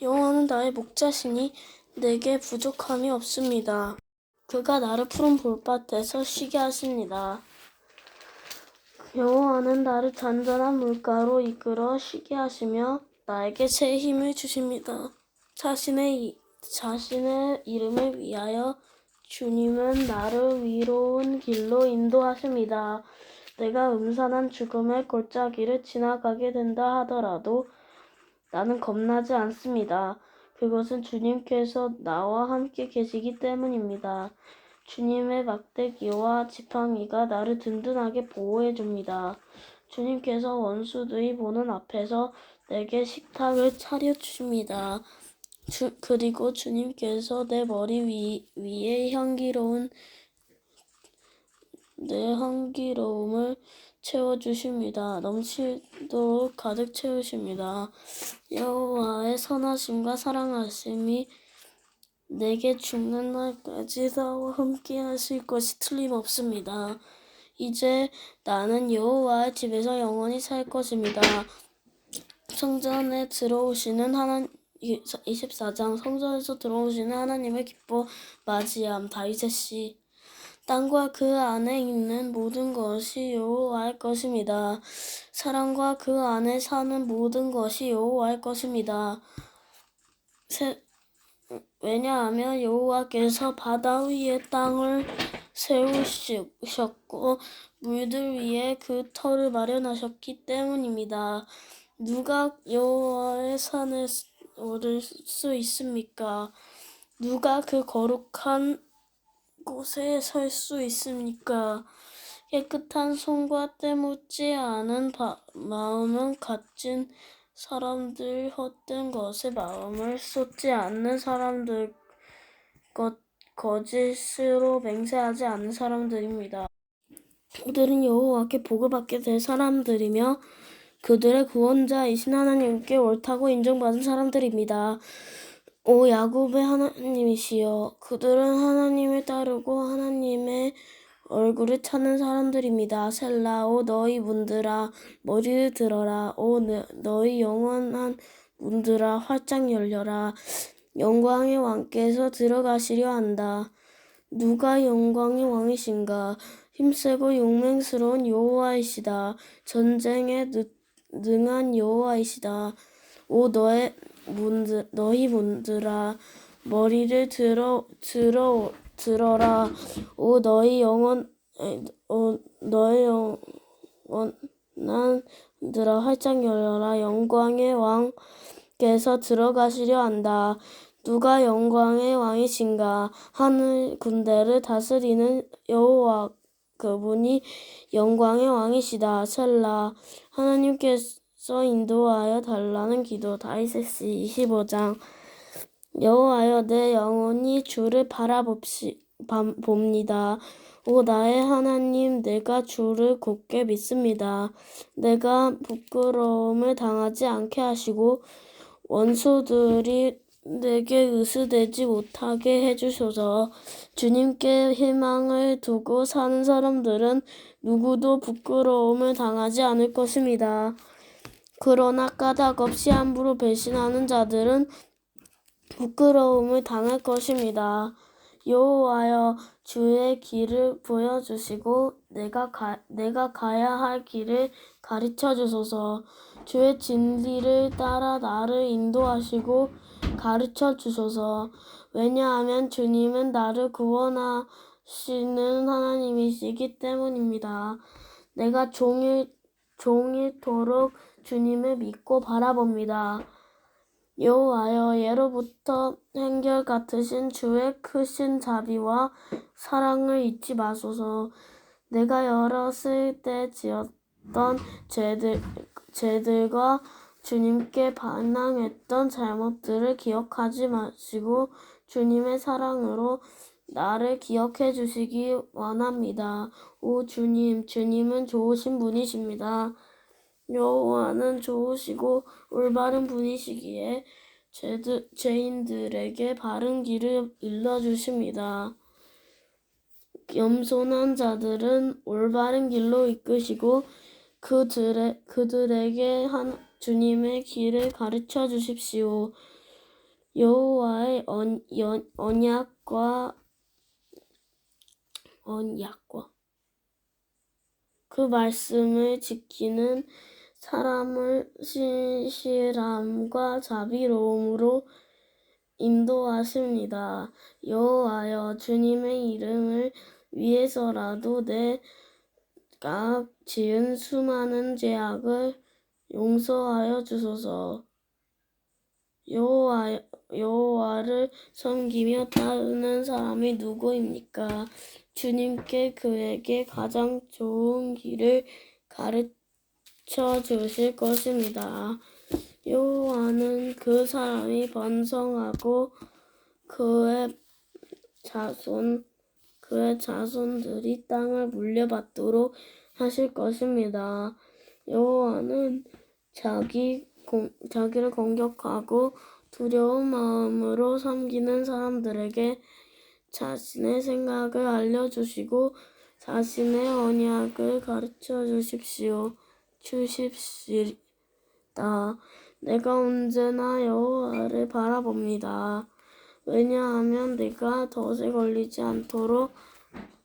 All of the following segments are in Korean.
여호와는 나의 목자시니 내게 부족함이 없습니다. 그가 나를 푸른 볼밭에서 쉬게 하십니다. 여호와는 나를 잔잔한 물가로 이끌어 쉬게 하시며 나에게 새 힘을 주십니다. 자신의 이- 자신의 이름을 위하여 주님은 나를 위로운 길로 인도하십니다. 내가 음산한 죽음의 골짜기를 지나가게 된다 하더라도 나는 겁나지 않습니다. 그것은 주님께서 나와 함께 계시기 때문입니다. 주님의 막대기와 지팡이가 나를 든든하게 보호해 줍니다. 주님께서 원수들이 보는 앞에서 내게 식탁을 차려 주십니다. 주, 그리고 주님께서 내 머리 위, 위에 향기로운 내 향기로움을 채워 주십니다. 넘치도록 가득 채우십니다. 여호와의 선하심과 사랑하심이 내게 죽는 날까지 나와 함께 하실 것이 틀림없습니다. 이제 나는 여호와의 집에서 영원히 살 것입니다. 성전에 들어오시는 하나님 24장 성전에서 들어오시는 하나님을 기뻐 맞이함 다윗의 시 땅과 그 안에 있는 모든 것이 여호와의 것입니다. 사랑과 그 안에 사는 모든 것이 여호와의 것입니다. 세, 왜냐하면 여호와께서 바다 위에 땅을 세우셨고 물들 위에 그 터를 마련하셨기 때문입니다. 누가 여호와의 산에 오를 수 있습니까? 누가 그 거룩한 곳에 설 수 있습니까? 깨끗한 손과 때 묻지 않은 바, 마음은 가진 사람들 헛된 것에 마음을 쏟지 않는 사람들 것 거짓으로 맹세하지 않는 사람들입니다. 그들은 여호와께 복을 받게 될 사람들이며 그들의 구원자이신 하나님께 옳다고 인정받은 사람들입니다. 오 야곱의 하나님이시여 그들은 하나님을 따르고 하나님의 얼굴을 찾는 사람들입니다. 셀라 오 너희 문들아 머리를 들어라 오 너- 너희 영원한 문들아 활짝 열려라 영광의 왕께서 들어가시려 한다. 누가 영광의 왕이신가? 힘세고 용맹스러운 여호와이시다. 전쟁에 느, 능한 여호와이시다. 오 너의 문들 너희 문들아 머리를 들어 들어 들어라. 오 너희 에, 오 너희 영원한 들아 활짝 열려라. 영광의 왕께서 들어가시려 한다. 누가 영광의 왕이신가? 하늘 군대를 다스리는 여호와 그분이 영광의 왕이시다. 셀라 하나님께서 인도하여 달라는 기도 시 25장 여호와여 내 영혼이 주를 바라봅시 밤- 봅니다. 오 나의 하나님 내가 주를 곧게 믿습니다. 내가 부끄러움을 당하지 않게 하시고 원수들이 내게 의스되지 못하게 해주소서. 주님께 희망을 두고 사는 사람들은 누구도 부끄러움을 당하지 않을 것입니다. 그러나 까닭 없이 함부로 배신하는 자들은 부끄러움을 당할 것입니다. 여호와여 주의 길을 보여주시고 내가 가, 내가 가야 할 길을 가르쳐 주소서. 주의 진리를 따라 나를 인도하시고 가르쳐 주소서. 왜냐하면 주님은 나를 구원하시는 하나님이시기 때문입니다. 내가 종일 종일토록 주님을 믿고 바라봅니다. 여호와여 예로부터 한결 같으신 주의 크신 자비와 사랑을 잊지 마소서. 내가 어렸을 때 지었던 죄들 죄들과 주님께 반항했던 잘못들을 기억하지 마시고 주님의 사랑으로 나를 기억해 주시기 원합니다. 오 주님, 주님은 좋으신 분이십니다. 여호와는 좋으시고 올바른 분이시기에 죄들, 죄인들에게 바른 길을 일러주십니다. 겸손한 자들은 올바른 길로 이끄시고 그들의, 그들에게 한, 주님의 길을 가르쳐 주십시오. 여호와의 언, 연, 언약과 언약과 그 말씀을 지키는 사람을 신실함과 자비로움으로 인도하십니다. 여호와여 주님의 이름을 위해서라도 내가 지은 수많은 죄악을 용서하여 주소서. 여호와 여호와를 섬기며 따르는 사람이 누구입니까? 주님께 그에게 가장 좋은 길을 가르쳐 주실 것입니다. 여호와는 그 사람이 번성하고 그의 자손 그의 자손들이 땅을 물려받도록 하실 것입니다. 여호와는 자기 공, 자기를 공격하고 두려운 마음으로 섬기는 사람들에게 자신의 생각을 알려주시고 자신의 언약을 가르쳐 주십시오. 주십시다. 내가 언제나 여호와를 바라봅니다. 왜냐하면 내가 덫에 걸리지 않도록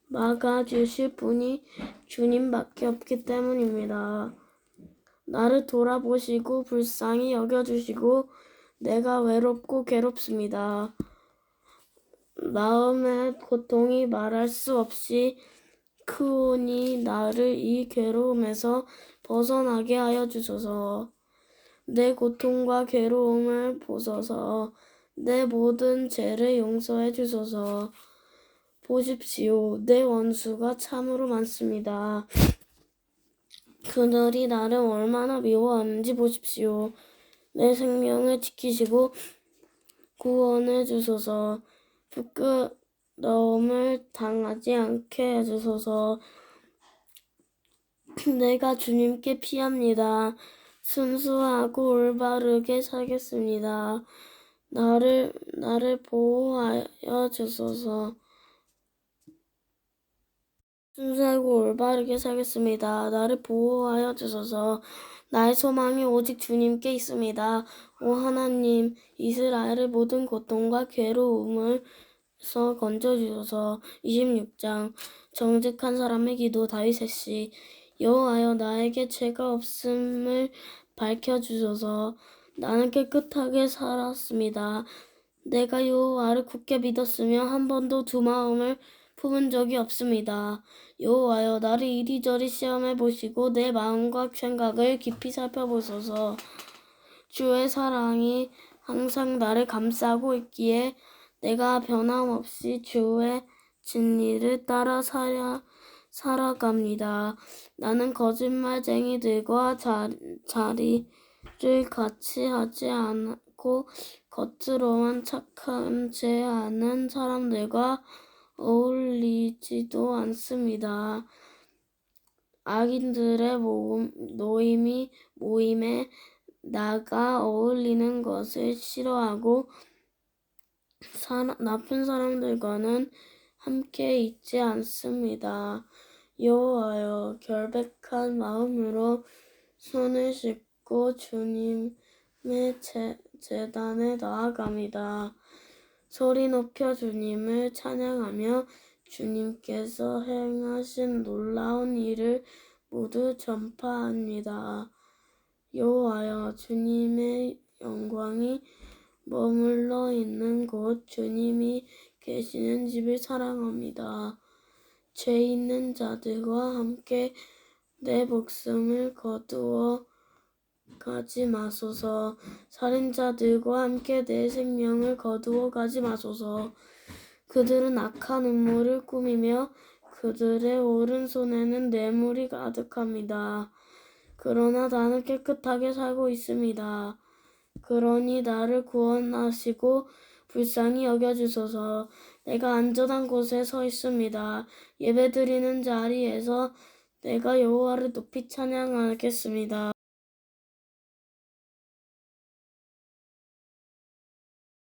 막아주실 분이 주님밖에 없기 때문입니다. 나를 돌아보시고 불쌍히 여겨주시고 내가 외롭고 괴롭습니다. 마음의 고통이 말할 수 없이 크오니 나를 이 괴로움에서 벗어나게 하여 주소서. 내 고통과 괴로움을 보소서. 내 모든 죄를 용서해 주소서. 보십시오. 내 원수가 참으로 많습니다. 그들이 나를 얼마나 미워하는지 보십시오. 내 생명을 지키시고 구원해 주소서. 부끄러움을 당하지 않게 해주소서. 내가 주님께 피합니다. 순수하고 올바르게 살겠습니다. 나를 나를 보호하여 주소서. 순수하고 올바르게 살겠습니다. 나를 보호하여 주소서. 나의 소망이 오직 주님께 있습니다. 오 하나님, 이스라엘의 모든 고통과 괴로움을 서 건져주소서. 26장 정직한 사람의 기도 다윗의 시 여호와여 나에게 죄가 없음을 밝혀 주소서. 나는 깨끗하게 살았습니다. 내가 여호와를 굳게 믿었으며 한 번도 두 마음을 품은 적이 없습니다. 여호와여 나를 이리저리 시험해 보시고 내 마음과 생각을 깊이 살펴보소서. 주의 사랑이 항상 나를 감싸고 있기에 내가 변함없이 주의 진리를 따라 살아, 살아갑니다. 나는 거짓말쟁이들과 자, 자리를 같이 하지 않고 겉으로만 착한 죄 아는 사람들과 어울리지도 않습니다. 악인들의 모임, 노임이 모임에 나가 어울리는 것을 싫어하고 사람, 나쁜 사람들과는 함께 있지 않습니다. 여호와여 결백한 마음으로 손을 씻고 주님의 제, 재단에 나아갑니다. 소리 높여 주님을 찬양하며 주님께서 행하신 놀라운 일을 모두 전파합니다. 여호와여 주님의 영광이 머물러 있는 곳 주님이 계시는 집을 사랑합니다. 죄 있는 자들과 함께 내 목숨을 거두어 가지 마소서. 살인자들과 함께 내 생명을 거두어 가지 마소서. 그들은 악한 음모를 꾸미며 그들의 오른손에는 뇌물이 가득합니다. 그러나 나는 깨끗하게 살고 있습니다. 그러니 나를 구원하시고 불쌍히 여겨주소서. 내가 안전한 곳에 서 있습니다. 예배드리는 자리에서 내가 여호와를 높이 찬양하겠습니다.